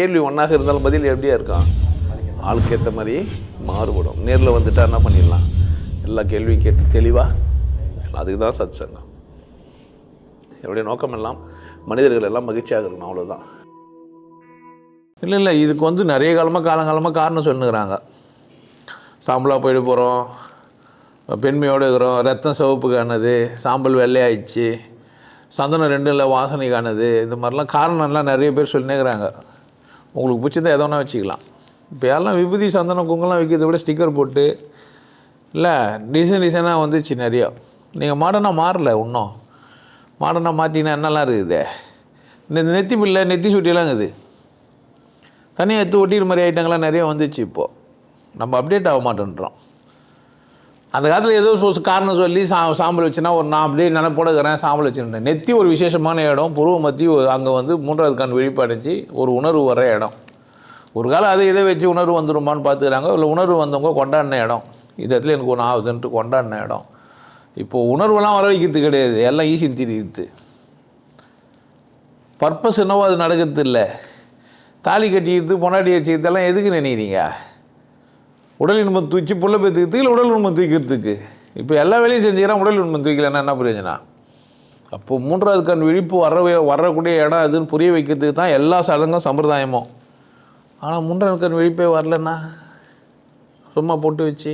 கேள்வி ஒன்றாக இருந்தாலும் பதில் எப்படியா இருக்கான் ஆளுக்கு ஏற்ற மாதிரி மாறுபடும். நேரில் வந்துட்டா என்ன பண்ணிடலாம்? எல்லா கேள்வியும் கேட்டு தெளிவாக அதுக்கு தான் சத் சங்கம் என்னுடைய நோக்கம் எல்லாம் மனிதர்கள் எல்லாம் மகிழ்ச்சியாக இருக்கணும் அவ்வளோதான் இல்லை இல்லை இதுக்கு வந்து நிறைய காலமாக காலங்காலமாக காரணம் சொல்லுங்கிறாங்க. சாம்பலாக போயிட்டு போகிறோம் பெண்மையோடு இருக்கிறோம். ரத்தம் சிவப்பு காணது. சாம்பல் வெள்ளையாயிடுச்சு. சந்தனம் ரெண்டு இல்லை வாசனை காணுது. இந்த மாதிரிலாம் காரணம்லாம் நிறைய பேர் சொல்லினேங்கிறாங்க உங்களுக்கு பிடிச்சதை எதோ ஒன்றா வச்சுக்கலாம். இப்போ எல்லாம் விபூதி சந்தனம் குங்குலாம் விற்கிறத விட ஸ்டிக்கர் போட்டு இல்லை டிசைன் டிசைனாக வந்துச்சு நிறையா. நீங்கள் மாடர்னாக மாறல இன்னும். மாடர்னாக மாற்றினா என்னெல்லாம் இருக்குது? இந்த நெத்தி பிள்ளை நெத்தி சுட்டிலாம் இருக்குது. தனியாக எடுத்து ஒட்டிக்கிற மாதிரி ஐட்டங்கள்லாம் நிறைய வந்துச்சு இப்போது நம்ம அப்டேட் ஆக மாட்டேன்றோம். அந்த காலத்தில் ஏதோ சொ- காரணம் சொல்லி சா சாம்பல் வச்சுன்னா ஒரு நான் அப்படியே நினைப்போட இருக்கிறேன் சாம்பல் வச்சுருந்தேன். நெத்தி ஒரு விசேஷமான இடம். புருவ மத்தி அங்கே வந்து மூன்றாவது கண் வெளிப்பாடைஞ்சு ஒரு உணர்வு வர இடம். ஒரு காலம் அதை இதை வச்சு உணர்வு வந்துருமான்னு பார்த்துக்கிறாங்க. இல்லை உணர்வு வந்தவங்க கொண்டாடின இடம். இந்த இடத்துல எனக்கு ஒன்று ஆகுதுன்ட்டு கொண்டாடின இடம். இப்போது உணர்வெல்லாம் வர வைக்கிறது கிடையாது. எல்லாம் ஈஸின்னு தெரியுது பர்பஸ் என்னவோ அது நடக்கிறது இல்லை தாலி கட்டிக்கிறது பொண்டாட்டி வச்சுக்கிறதெல்லாம் எதுக்கு நினைக்கிறீங்க? உடல் இன்பம் பிள்ளை புள்ள பெற்றுக்கிறதுக்கு இல்லை உடல் இன்பம் தூக்கிறதுக்கு. இப்போ எல்லா வேலையும் செஞ்சுக்கிறான் உடல் இன்பம் தூக்கலன்னா என்ன பிரயோஜனம் அப்போ மூன்றாவது கண் விழிப்பு வர வரக்கூடிய இடம் அதுன்னு புரிய வைக்கிறதுக்கு தான் எல்லா சடங்கும் சம்பிரதாயமும். ஆனால் மூன்றாவது கண் விழிப்பே வரலன்னா? சும்மா பொட்டு வச்சு.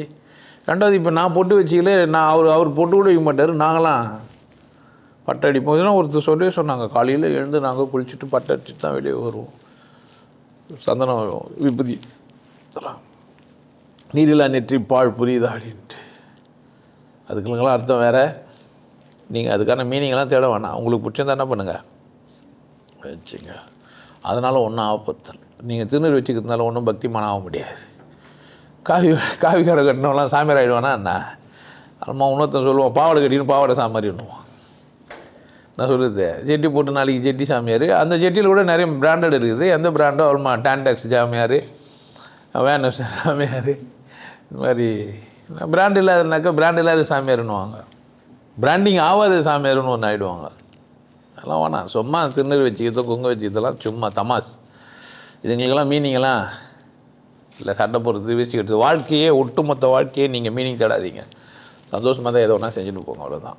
ரெண்டாவது இப்போ நான் பொட்டு வச்சிக்கல நான் அவர் அவர் பொட்டு கூட வைக்க மாட்டார் நாங்களாம் பட்டை அடிப்போம். இதெல்லாம் ஒருத்தர் சொல்லவே சொன்னாங்க காலையில் எழுந்து நாங்கள் குளிச்சுட்டு பட்டை அடிச்சுட்டு தான் வெளியே வருவோம். சந்தனம் விபதி. நீரில்லா நெற்றி பாழ் புரியுதா அப்படின்ட்டு அதுக்குலாம் அர்த்தம் வேறு? நீங்கள் அதுக்கான மீனிங்லாம் தேட வேணாம். உங்களுக்கு பிடிச்சிருந்தா என்ன பண்ணுங்கள் வச்சுங்க. அதனால் ஒன்றும் ஆபத்தல் நீங்கள் திருநீர் வச்சுக்கிறதுனால ஒன்றும் பக்திமானம் ஆக முடியாது. காவி காவி கடை கட்டினவெல்லாம் சாமியார் ஆகிடுவானா என்ன? அம்மா இன்னொருத்தன் சொல்லுவான் பாவாடை கட்டின்னு பாவாடை சாமாரி பண்ணுவான் நான் சொல்லுது ஜெட்டி போட்டு நாளைக்கு ஜெட்டி சாமியார். அந்த ஜெட்டியில் கூட நிறைய பிராண்டட் இருக்குது. எந்த பிராண்டோ அவ்வளோமா டான்டாக்ஸ் சாமியார் வேனஸ் சாமியார். இந்த மாதிரி பிராண்ட் இல்லாதனாக்கா பிராண்ட் இல்லாத சாமியார்னுவாங்க பிராண்டிங் ஆகாத சாமியார்னு ஒன்று ஆகிடுவாங்க அதெல்லாம் வேணாம். சும்மா திருநீர் வச்சுக்கிறதோ குங்க வச்சுக்கிறதெல்லாம் சும்மா தமாஸ் இதுங்களுக்கெல்லாம் மீனிங்கெல்லாம் இல்லை. சட்டை போடுறது வீசிக்கிறது வாழ்க்கையே ஒட்டுமொத்த வாழ்க்கையே நீங்கள் மீனிங் தேடாதீங்க. சந்தோஷமாக தான் ஏதோ ஒன்றா செஞ்சுட்டு போங்க அவ்வளோதான்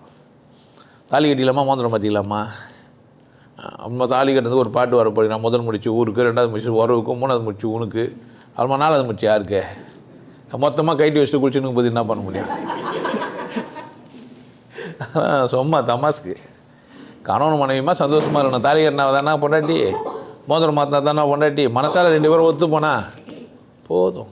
தாலி கட்டிலாமா மோதிரம் பார்த்திக்கலாமா அம்மா தாலி கட்டுறதுக்கு ஒரு பாட்டு வர முதல் முடிச்சு ஊருக்கு ரெண்டாவது முடிச்சு உறவுக்கு மூணாவது முடிச்சு உனக்கு அப்புறமா நாலாவது முடிச்சு யாருக்கு? மொத்தமாக கைட்டி வச்சுட்டு குளிச்சுன்னு போது என்ன பண்ண முடியும்? சும்மா தமாஸ்க்கு. கணவன் மனைவிமா சந்தோஷமாக இருக்கணும். தாலி கட்டினா தானே பொண்டாட்டி? மோதிரம் மாற்றினா தானே பொண்டாட்டி? மனசால் ரெண்டு பேரும் ஒத்து போனா போதும்.